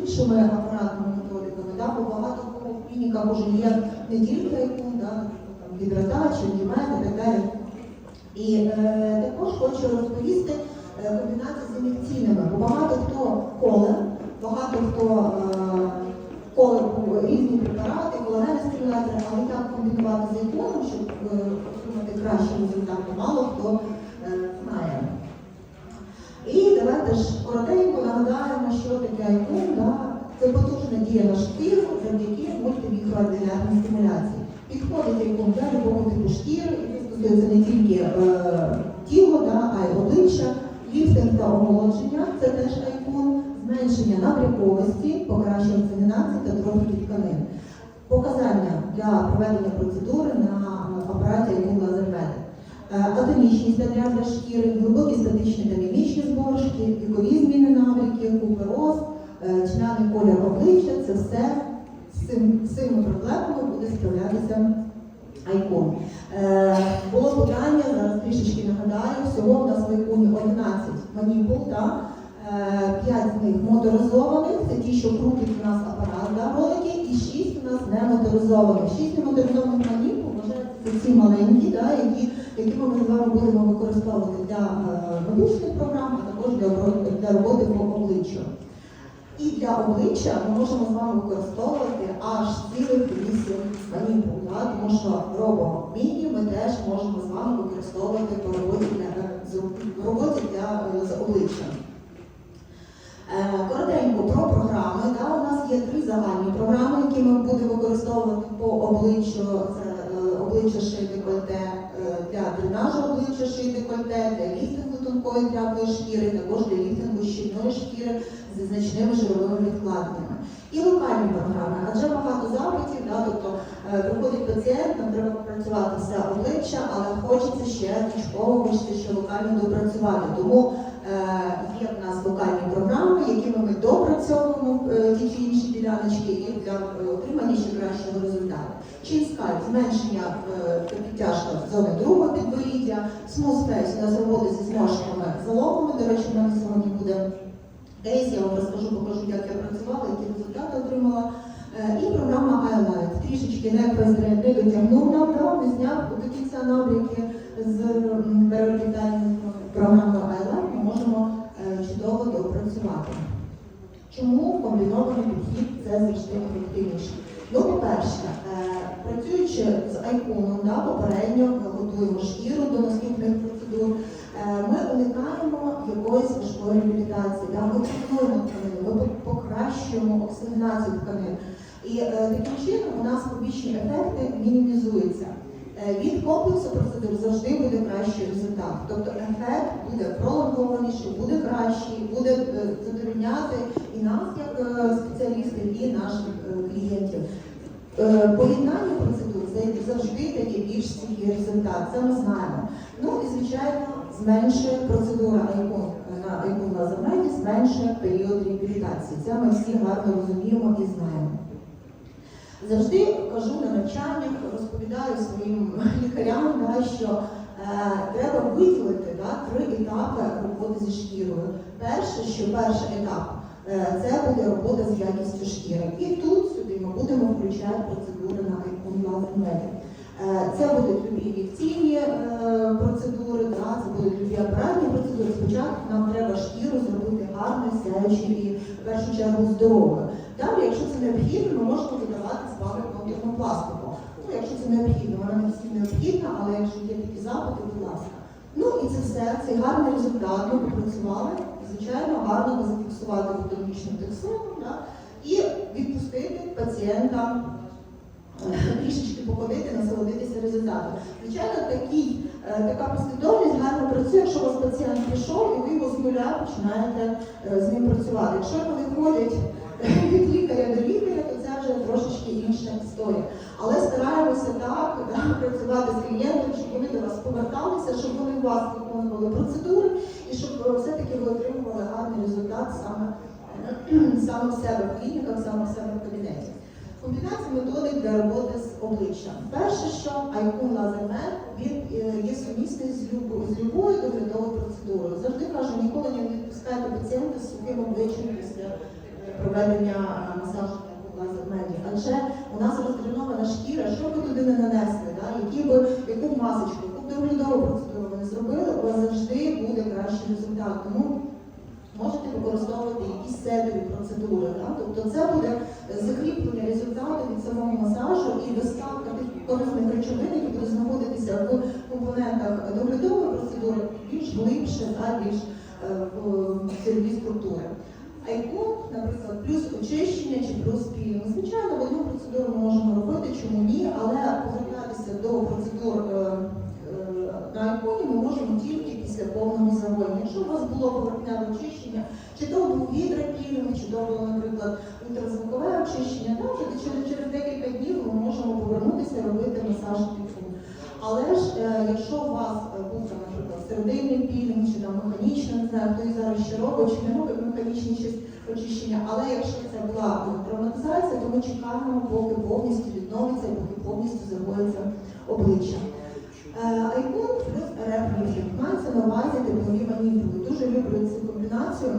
іншими апаратними методиками. Да? Бо багато в клініках вже є не тільки айкун, да? там, гідратація, дімет і так далі. І е, також хочу розповісти е, комбінацію з ін'єкційними, бо багато хто коле, багато хто е, коле різні препарати, колагенні стимулятори, але як комбінувати з айконом, щоб е, отримати кращий результат, то мало хто давайте ж коротенько нагадаємо, що таке айкон. Да? Це потужна дія на шкіру завдяки мультимікроардинарній стимуляції. Підходить айкон для любого типу шкіри, і це стосується не тільки е, тіла, да, а й обличчя, ліфтинг та омолодження, це теж айкон, зменшення набряковості, покращення оцинінації та трофіки тканин. Показання для проведення процедури на апараті айкон лазермед. Е, Атомічність для шкіри, глибокі статичні та мімічні зборшки, вікові зміни набряків, купероз, е, тьмяний колір обличчя це все з цим- цими проблемами буде справлятися айкон. Е, було питання, зараз трішечки нагадаю, всього в нас в айконі 11 маніпул? Е, 5 з них моторизованих, це ті, що крутить у нас апарат да, ролики, і 6 у нас не моторизованих. 6 немоторизованих маніпул, ці маленькі, да, які, якими ми з вами будемо використовувати для е, медичних програм, а також для, обро- для роботи по обличчю. І для обличчя ми можемо з вами використовувати аж цілих 8 маніпул, да? тому що робимо міні ми теж можемо з вами використовувати по роботі для, з, роботі для е, з обличчям. Е, Коротенько про програми. Да? У нас є три загальні програми, які ми будемо використовувати по обличчю. Це е, обличчя шиї декольте е, для дренажу обличчя шиї декольте, для ліфтингу тонкої дряблої шкіри, також для ліфтингу щільної шкіри зі значними жировими відкладеннями. І локальні програми, адже багато запитів, да, тобто е, приходить пацієнт, нам треба попрацювати все обличчя, але хочеться ще точково, хочеться ще локально допрацювати. Тому Е, Є в нас локальні програми, якими ми допрацьовуємо ті чи інші діляночки і для отримання ще кращого результату. Чийскаль зменшення е, підтяжка зони другого підборіддя, Face у нас роботи зі зморшками заломами. До речі, в мене сьогодні буде кейс, я вам розкажу, покажу, як я працювала, які результати отримала. Е, І програма iLight. Трішечки не дотягнув нам, да, не зняв до кінця набряки з м, переорбітальною програмою iLight ми можемо е, чудово допрацювати. Чому комбінований підхід це завжди ефективніше? Ну, по-перше, е, працюючи з айконом, да, попередньо готуємо шкіру до наступних процедур. Е, Ми уникаємо якоїсь важкої реабілітації, да, ми тренуємо тканину, ми покращуємо оксигенацію тканин. І е, таким чином у нас побічні ефекти мінімізуються. Е, Від комплексу процедур завжди буде кращий результат. Тобто ефект буде пролонгованіший, буде кращий, буде е, задовольняти і нас, як е, спеціалістів, і наших клієнтів. Поєднання процедур це завжди дає більш стійкий результат, це ми знаємо. Ну і звичайно, зменшує процедура айкон на айкон лазермеді, зменшує період реабілітації. Це ми всі гарно розуміємо і знаємо. Завжди кажу на навчаннях, розповідаю своїм лікарям, да, що е, треба виділити да, три етапи роботи зі шкірою. Перше, що перший етап е, це буде робота з якістю шкіри. І тут сюди ми будемо включати процедури на Medic. Е, Це будуть любі ін'єкційні е, процедури, це будуть любі апаратні процедури. Спочатку нам треба шкіру зробити гарною, сяючою і в першу чергу здоровою. Далі, якщо це необхідно, ми можемо додавати з вами контурну. Ну, якщо це необхідно, вона не всім необхідна, але якщо є такі запити, будь ласка. Ну і це все, цей гарний результат ми попрацювали. Звичайно, гарно зафіксувати фотографічним текстуром да, і відпустити пацієнта трішечки походити, насолодитися результатом. Звичайно, такий, е, така послідовність гарно працює, якщо у вас пацієнт пішов і ви його з нуля починаєте е, з ним працювати. Якщо вони ходять від лікаря до лікаря, то це вже трошечки інша історія. Але стараємося так да, працювати з клієнтом, щоб вони до вас поверталися, щоб вони у вас виконували процедури і щоб е, все-таки ви отримували гарний результат саме, е, саме в себе в клініках, саме в себе в кабінеті. Комбінація методик для роботи з обличчям. Перше, що Айкун Лазермет, він е, є сумісний з любою, з любою доглядовою процедурою. Завжди кажу, ніколи не відпускайте пацієнта з сухим обличчям після е, проведення е, масажу лазер-меді. Адже у нас розтренована шкіра, що би туди не нанесли, да? які би, яку б масочку, яку б доглядову процедуру ви не зробили, у вас завжди буде кращий результат. Тому можете використовувати якісь сетові процедури. Да? Тобто це буде закріплення результату від самого масажу і доставка тих корисних речовин, які будуть знаходитися в компонентах доглядової процедури більш глибше та більш е, в цільові структури. Айкон, наприклад, плюс очищення чи плюс пілінг. Звичайно, в одну процедуру можемо робити, чому ні, але повертатися до процедур е, е, на айконі ми можемо тільки після повного загоєння. Якщо у вас було поверхневе очищення, чи то був гідропілінг, чи то було, наприклад, ультразвукове очищення, то вже через, через декілька днів ми можемо повернутися робити масаж піху. Але ж е, якщо у вас е, був наприклад, серединний пілінг, чи там механічний, знаю, і зараз ще робить, чи не робить механічні очищення, але якщо це була травматизація, то ми чекаємо, поки повністю відновиться, поки повністю загоїться обличчя. Е, Айкон плюс РФ. Мається на увазі теплові маніпули. Дуже люблю цю комбінацію.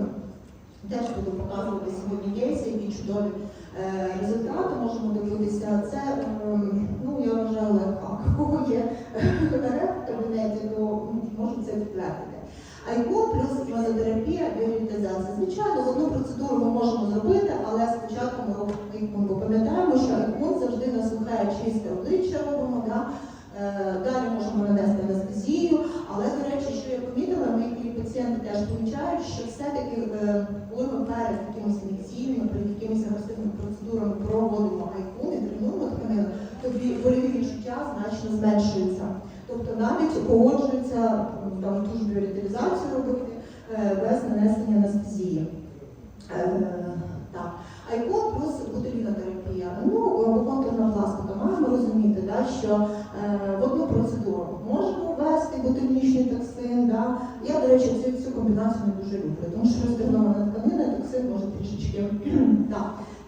Теж буду показувати сьогодні кейси, які чудові е, результати можемо дивитися. Це, ем, ну, я вважаю. У кого є в кабінеті, то можуть це підтвердити. Айкон плюс мезотерапія, біорітизація. Звичайно, одну процедуру ми можемо зробити, але спочатку ми робимо бо пам'ятаємо, що айкон завжди на сухе чисте обличчя робимо. Да? Е, Далі можемо нанести анестезію, але, до речі, що я помітила, пацієнти теж помічають, що все-таки, е, коли ми перед якимись ін'єкційними, перед якимись агресивними процедурами проводимо айкун і тренуємо тканину, то бі- відчуття значно зменшуються. Тобто навіть погоджується там ту ж робити е, без нанесення анестезії. Е. Айкон плюс ботулінотерапія. Ну, або контурна пластика. Маємо розуміти, да, що е, в одну процедуру можемо ввести ботулінічний токсин. Да. Я, до речі, комбінацію не дуже люблю, тому що роздернована тканина, токсин може трішечки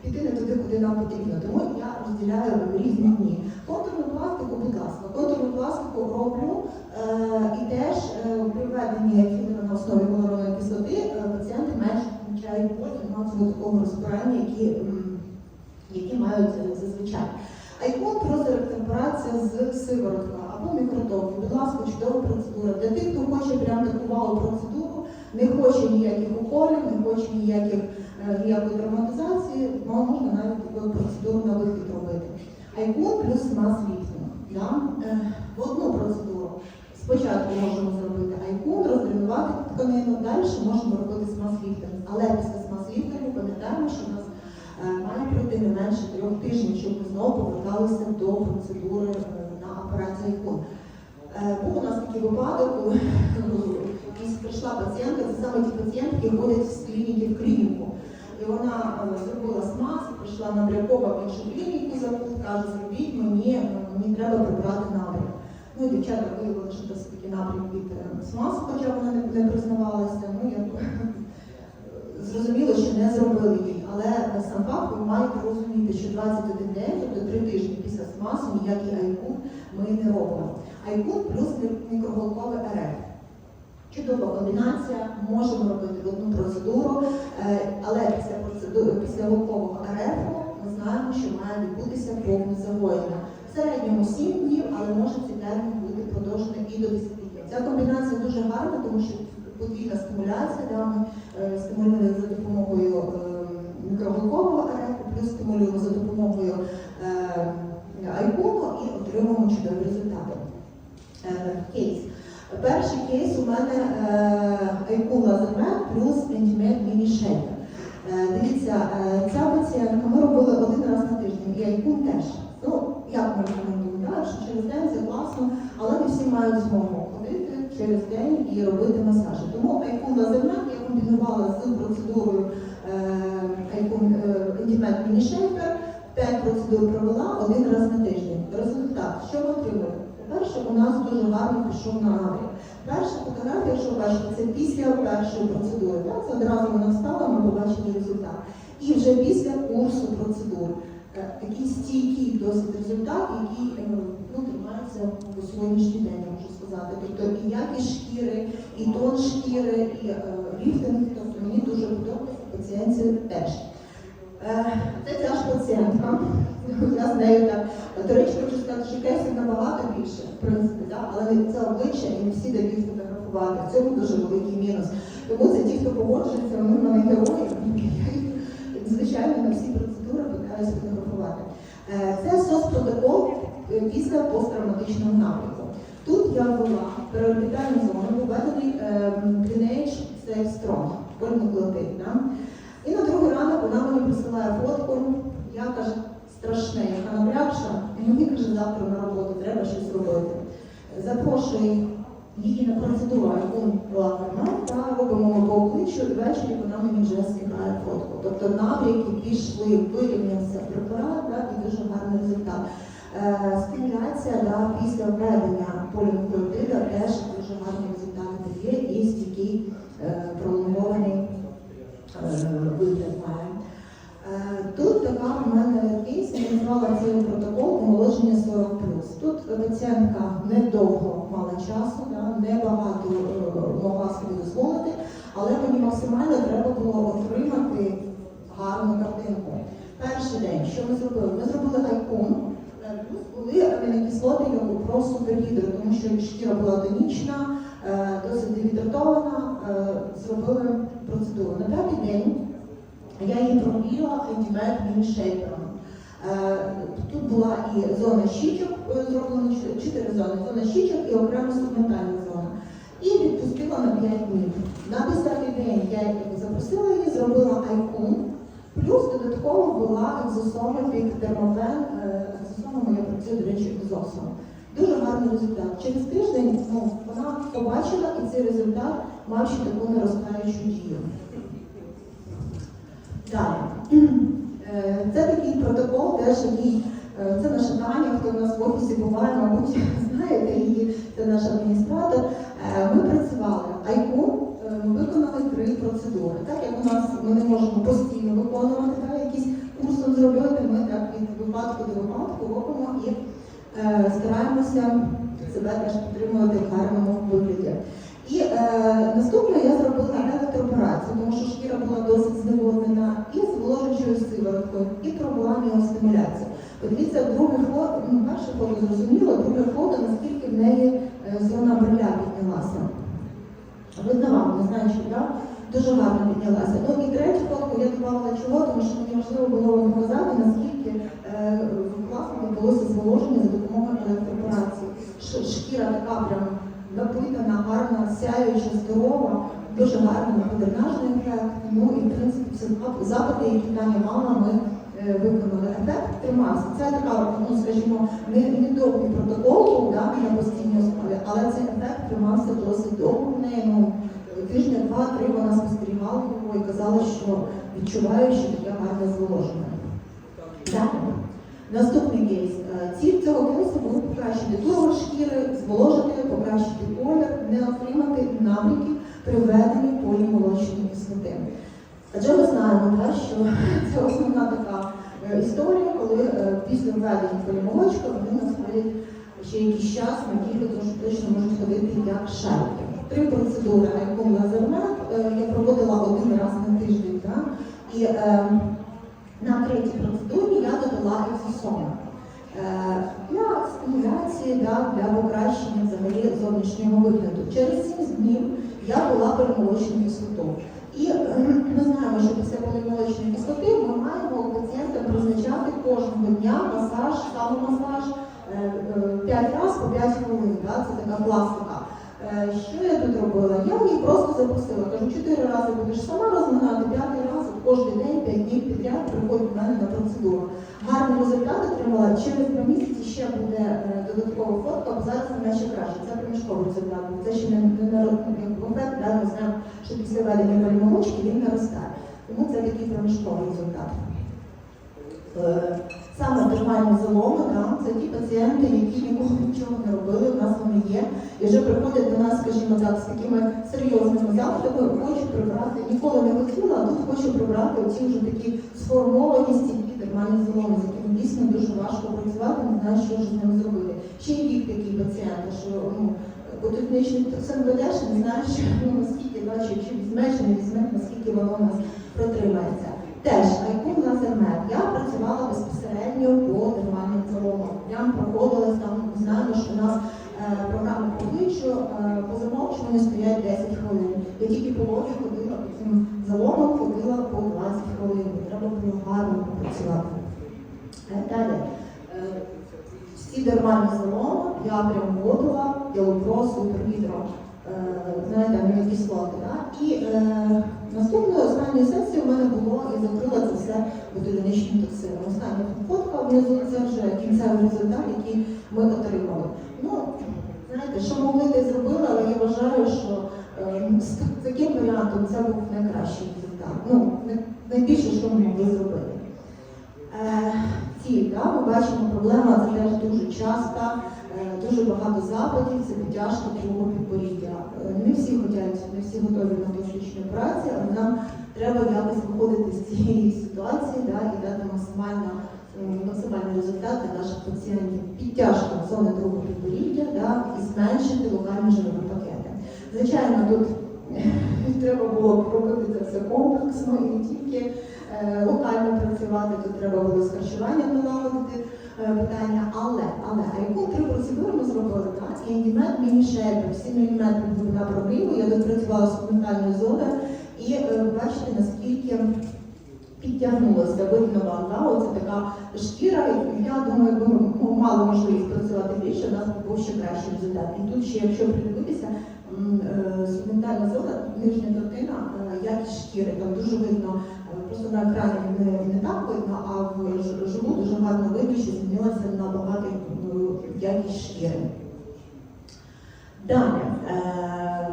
піти не туди, куди нам потрібно. Тому я розділяю різні дні. Контурну пластику, будь ласка, контурну пластику роблю е, і теж е, при введенні на основі гіалуронової кислоти е, пацієнти менше боль і масового такого розпирання, які, які мають е, зазвичай. Айкон просто рекомпорація з сиворотка або мікротоки. Будь ласка, чудова процедура. Для тих, хто хоче прям таку вау процедуру, не хоче ніяких уколів, не хоче ніяких е, ніякої травматизації, можна навіть таку процедуру на вихід робити. Айкон плюс мас-ліфтинг. Да? Е, В одну процедуру. Спочатку можемо зробити айкун, роздренувати тканину, далі можемо робити смаз-ліфтинг. Але після смаз-ліфтингу пам'ятаємо, що у нас е, має пройти не менше трьох тижнів, щоб ми знову поверталися до процедури на операцію айкун. Був у нас такий випадок, якась прийшла пацієнтка, це саме ті пацієнтки, ходять з клініки в клініку. І вона е, зробила смаз, прийшла на Брякова в іншу клініку, каже, зробіть мені, е, мені треба прибрати набряк. Ну, дівчата виявили, що це все-таки напрям від е, смазу, хоча вона не, признавалася. Ну, я зрозуміло, що не зробили їй. Але сам факт ви маєте розуміти, що 21 день, тобто 3 тижні після смазу, ніякий айкун ми не робимо. Айкун плюс мі- мікроголковий РФ. Чудова комбінація, можемо робити одну процедуру, е, але після процедури, після голкового РФ ми знаємо, що має відбутися повне загоєння. В середньому 7 днів, але може цей термін бути продовжений і до 10 днів. Ця комбінація дуже гарна, тому що подвійна стимуляція, де ми е, стимулюємо за допомогою е, мікроголкового РФ, плюс стимулюємо за допомогою айкону і отримуємо чудові результати. Кейс. Перший кейс у мене айкун лазермет плюс ентімет міні-шейкер. Е, Дивіться, е, ця пацієнтка ми робили один раз на тиждень, і айкун теж. Ну, як ми рекомендуємо, що через день це класно, але не всі мають змогу ходити через день і робити масажі. Тому айкун лазермет я комбінувала з процедурою е, ентімет міні-шейкер. П'ять процедур провела один раз на тиждень. Результат, що ми отримали? По-перше, у нас дуже гарно пішов на. Перша фотографія, ви бачите, це після першої процедури. Так? Це одразу вона встала, ми побачили результат. І вже після курсу процедур. Е, Такий стійкий досить результат, який е, ну, тримається по сьогоднішній день, я можу сказати. Тобто і якість шкіри, і тон шкіри, і е, ліфтинг. Тобто мені дуже подобається, пацієнтці теж. Це ця ж пацієнтка. Я з нею так. Речі, хочу сказати, що кейсів набагато більше, в принципі, да? але це обличчя і не всі дають фотографувати. В цьому дуже великий мінус. Тому це ті, хто погоджується, вони в мене герої. Звичайно, на всі процедури питаюся фотографувати. Е, Це соцпротокол е, після посттравматичного напрямку. Тут я ввела переорбітальну зону, введений Lineage Safe Strong, полінуклеотид. Да? І на другий ранок вона мені присилає фотку, я каже, страшне, яка напрягша, і мені каже, завтра на роботу треба щось робити. Запрошую її на процедуру, яку була вона, та робимо по обличчю, і ввечері вона мені вже скидає фотку. Тобто напрямки пішли, вирівнявся препарат, да, і дуже гарний результат. Е, Стимуляція да, після введення полінуклеотида теж дуже гарні результати дає і стійкий е, пролонгований е, вигляд має. Е, Тут така в мене кейс, я назвала цей протокол омолодження 40 Тут пацієнтка недовго мала часу, да, небагато е, могла собі дозволити, але мені максимально треба було отримати гарну картинку. Перший день, що ми зробили? Ми зробили айкон, е, плюс були амінокислоти його про супергідро, тому що шкіра була тонічна, досить дегідратована, зробили процедуру. На п'ятий день я її проміла антимед мінішейпером. Е, Тут була і зона щічок, е, зроблено чо- чотири зони, зона щічок і окремо сегментальна зона. І відпустила на 5 днів. На 10-й день я запросила її, зробила айкон, плюс додатково була екзосома під термовен. Е, Екзосомами я працюю, до речі, екзосом. Дуже гарний результат. Через тиждень ну, вона побачила і цей результат мав ще таку наростаючу дію. Далі. Е, Це такий протокол, теж який е, це наша Таня, хто у нас в офісі буває, мабуть, знаєте її, це наш адміністратор. Е, Ми працювали айку, ми виконали три процедури. Так як у нас ми не можемо постійно виконувати, так, якісь курсом зробити, ми так від випадку до випадку робимо і е, стараємося себе теж підтримувати в гарному вигляді. І е, наступне я зробила електропорацію, тому що шкіра була досить зневоднена і зволожуючою сивороткою, і міостимуляцію. Подивіться, друге фото, ну, перше фото зрозуміло, друге фото, наскільки в неї е, зона бриля піднялася. Видно вам, не знаю, чи так, дуже гарно піднялася. Ну і третю фотку я додавала чого, тому що мені важливо було вам показати, наскільки е, класно відбулося зволоження за допомогою електропорації. Шкіра така прям напитана, гарна, сяюча, здорова, дуже гарний дренажний ефект. Ну і в принципі зап- запити, які Таня мала, ми е, виконали. Ефект тримався. Це така, ну скажімо, не, не довгий протокол да, на постійній основі, але цей ефект тримався досить довго в неї. Ну, тижня, два-три вона спостерігала його і казала, що відчуває, що таке гарне зволоження. Далі. Наступний кейс. Е, Ціль цього кейсу було покращити тургор шкіри, зволожити, покращити колір, не отримати набряки при введенні полімолочної кислоти. Адже ми знаємо, да, що це основна така е, історія, коли е, після введення полімолочка вони насправді ще якийсь час на тож точно можуть ходити як шарки. Три процедури айкон лазермет е, я проводила один раз на тиждень. Да? І е, на третій процедурі я додала екзосоми. Е, Для стимуляції, да, для покращення взагалі зовнішнього вигляду. Через 7 днів я була перемолочною кислотою. І е, ми знаємо, що після полімолочної кислоти ми маємо у пацієнта призначати кожного дня масаж, самомасаж 5 разів по 5 хвилин. Це така класика. Е, Що я тут робила? Я її просто запросила. Кажу, 4 рази будеш сама розминати, п'ятий раз кожен день, 5 днів підряд приходить в мене на процедуру. Гарний результат отримала. Через два місяці ще буде е, додаткова фотка, бо зараз вона ще краще. Це проміжковий результат. Це ще не, не ефект, да? ми що після ведення полімолочки він наростає. Тому це такий проміжковий результат. Е, Саме дермальні заломи, да, це ті пацієнти, які ніколи нічого не робили, у нас вони є, і вже приходять до нас, скажімо так, з такими серйозними запитами, хочу прибрати, ніколи не хотіла, а тут хочу прибрати оці вже такі сформовані заломи, з якими дійсно дуже важко працювати, не знаю, що ж з ними зробити. Ще й вік такий пацієнти, що ну, ботулінічний токсин ведеш, не знаєш, ну, наскільки, да, чи, чи візьме, не візьме, наскільки воно у нас протримається. Теж айкон лазер працювала безпосередньо по дермальним заломам. Прям проходила там, знаємо, що у нас е, програма по обличчю, е, по замовчуванню стоять 10 хвилин. Я тільки по лобі ходила по цим заломам, ходила по 20 хвилин. Треба було гарно попрацювати. Е, Далі. Е, Всі дермальні заломи, я прям вводила, ялопрос, супергідро, е, знаєте, амінокислоти. Да? І е, наступною останньою сесією в мене було і закрила це все ботулінічним токсином. Остання фотка внизу це вже кінцевий результат, який ми отримали. Ну, знаєте, що могли те зробили, але я вважаю, що е, з таким варіантом це був найкращий результат. Ну, найбільше, що ми могли зробити. Е, Ціль, да, ми бачимо, проблема це теж дуже часта, е, дуже багато запитів, це підтяжка другого підборіддя. Е, Не всі хочуть, не всі готові на пластичну операцію, але нам треба якось виходити з цієї ситуації да, і дати максимально, максимальний результат для наших пацієнтів. Підтяжка зони другого підборіддя да, і зменшити локальні жирові пакети. Звичайно, тут треба було робити це все комплексно і не тільки локально працювати, тут треба було з харчуванням налагодити е, питання, але, але, а яку три процедури ми зробили, так? І ангімет міні-шейпер, 7 мм на проблему, я допрацювала з фундаментальною зоною, і е, бачите, наскільки підтягнулося, видно вам, оце така шкіра, я думаю, ми мали можливість працювати більше, у нас був ще кращий результат. І тут ще, якщо придивитися, е, зона, нижня третина, е, якість шкіри, там дуже видно, е, просто на екрані не, не так видно, а в живу дуже гарно видно, що змінилася набагато е, якість шкіри. Далі,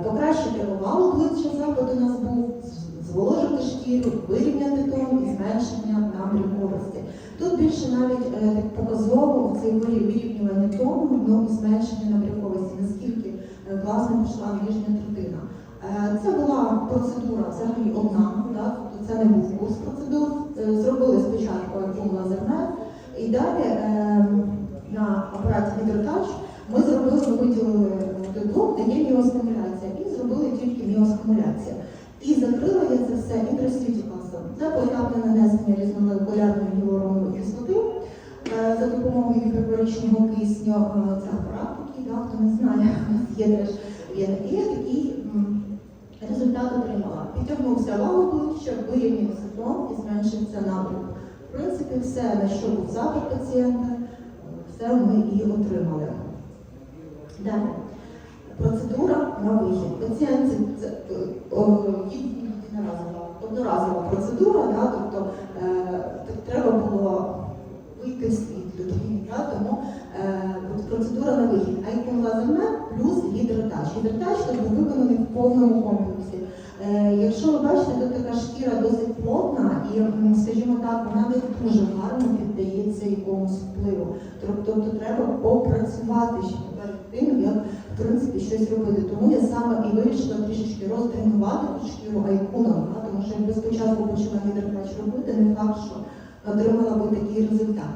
покращити овал обличчя запит у нас був, зволожити шкіру, вирівняти тон і зменшення набряковості. Тут більше навіть е, так показово цей вирів- вирівнювання тону ну, і зменшення набряковості, наскільки е, класно пішла нижня третина. Е, Це була процедура взагалі одна, да, тобто це не був курс процедур. Зробили спочатку альбом лазермет, і далі на апараті Гідротач ми зробили, виділили блок, де є міостимуляція, і зробили тільки міостимуляцію. І закрила я це все інтрасвітікасом. Це поетапне нанесення різноmoлекулярної гіалуронової кислоти е, за допомогою гіпербаричного кисню. Е, Це апарат такий, да, хто не знає, є теж є такий, я такий результат отримала. Підтягнувся вал обличчя, вирівнявся тон і зменшився напрямок. В принципі, все, на що був запит пацієнта, е, все ми і отримали. Далі. Процедура на вихід. Пацієнт це е, о, єд- одноразова, одноразова процедура, да, тобто е, треба було вийти з від людини, тому е, процедура на вихід. Айкон лазермет плюс гідротач. Гідротач був виконаний в повному комплексі. Е, якщо ви бачите, тут така шкіра досить плотна і, скажімо так, вона не дуже гарно піддається якомусь впливу. Тобто треба попрацювати ще перед тим, як в принципі щось робити. Тому я саме і вирішила трішечки розтренувати шкіру айкуном, тому що якби спочатку почала гідроплач робити, не факт, що отримала би такий результат.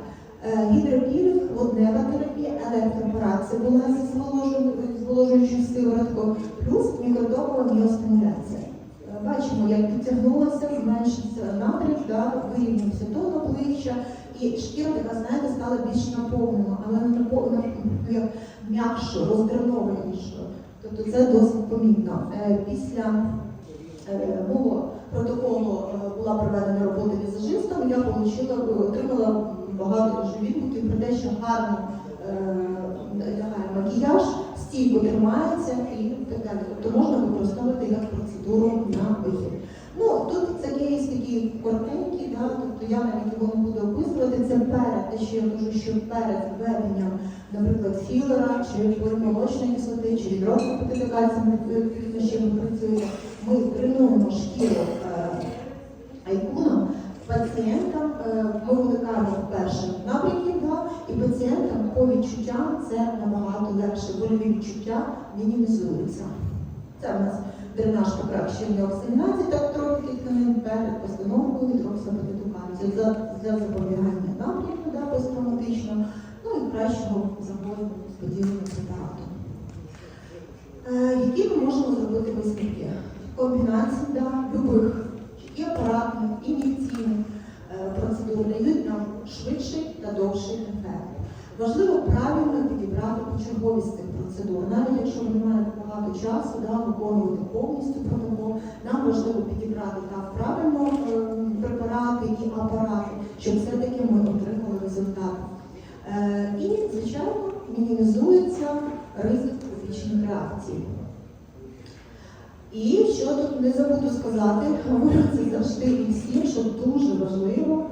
Е, Гідропілінг, воднева терапія, електропорація була зі зволожу- зволожуючою сивороткою, плюс мікротокова міостимуляція. Е, Бачимо, як підтягнулося, зменшився напрям, да, вирівнявся тон обличчя, і шкіра така, знаєте, стала більш наповнена, але не наповнена м'якшою, роздренованішою. Тобто це досить помітно. Е, Після е, мого протоколу е, була проведена робота візажистом, я получила, отримала багато дуже відгуків про те, що гарно лягає макіяж, стійко тримається і так далі. Тобто можна використовувати як процедуру на вихід. Ну, тут це кейс такий коротенький, да, тобто я навіть його не буду описувати. Це те, що я кажу, що перед введенням, наприклад, філера, чи молочної кислоти, чи гідроксипотити кальцієм, відповідно, ще ми працюємо, ми тренуємо шкіру е, айкуном, пацієнтам е, ми уникаємо перших напрямків, і пацієнтам по відчуттям це набагато легше, больові відчуття мінімізуються. Це в нас дренаж покращення оксигенації, так трохи тканин перед постановкою гідроксапатиту кальцію для, запобігання напрямку да, посттравматичного, ну і кращого загоєння сподівання препарату. Е, які ми можемо зробити висновки? Комбінації да, любих і апаратних, ін'єкційних е, процедур дають нам швидший та довший ефект. Важливо правильно підібрати почерговість цих процедур. Навіть якщо ви не маєте багато часу да, виконувати повністю протокол, нам важливо підібрати так правильно е, препарати і апарати, щоб все-таки ми отримали результат. Е, і, звичайно, мінімізується ризик трофічних реакцій. І що тут не забуду сказати, говорю це завжди і всім, що дуже важливо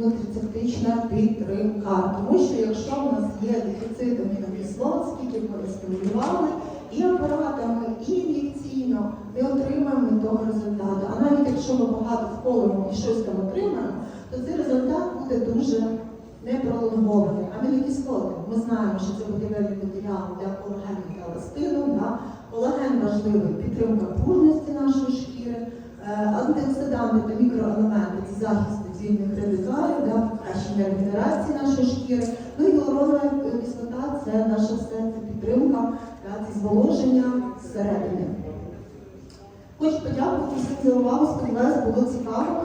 нутрицептична підтримка. Тому що якщо в нас є дефіцит амінокислот, скільки ми не і апаратами, і ін'єкційно не отримаємо того результату. А навіть якщо ми багато вколимо і щось там отримаємо, то цей результат буде дуже непролонгований. Амінокислоти, ми знаємо, що це будівельний матеріал для колагену та еластину. Да? Колаген важливий підтримка пружності нашої шкіри, Е, антиоксиданти та мікроелементи це захист від вільних радикалів, да? покращення регенерації нашої шкіри. Ну і гіалуронова кислота це наша все, підтримка, це зволоження зсередини. Хочу подякувати всім за увагу, сподіваюся, було цікаво.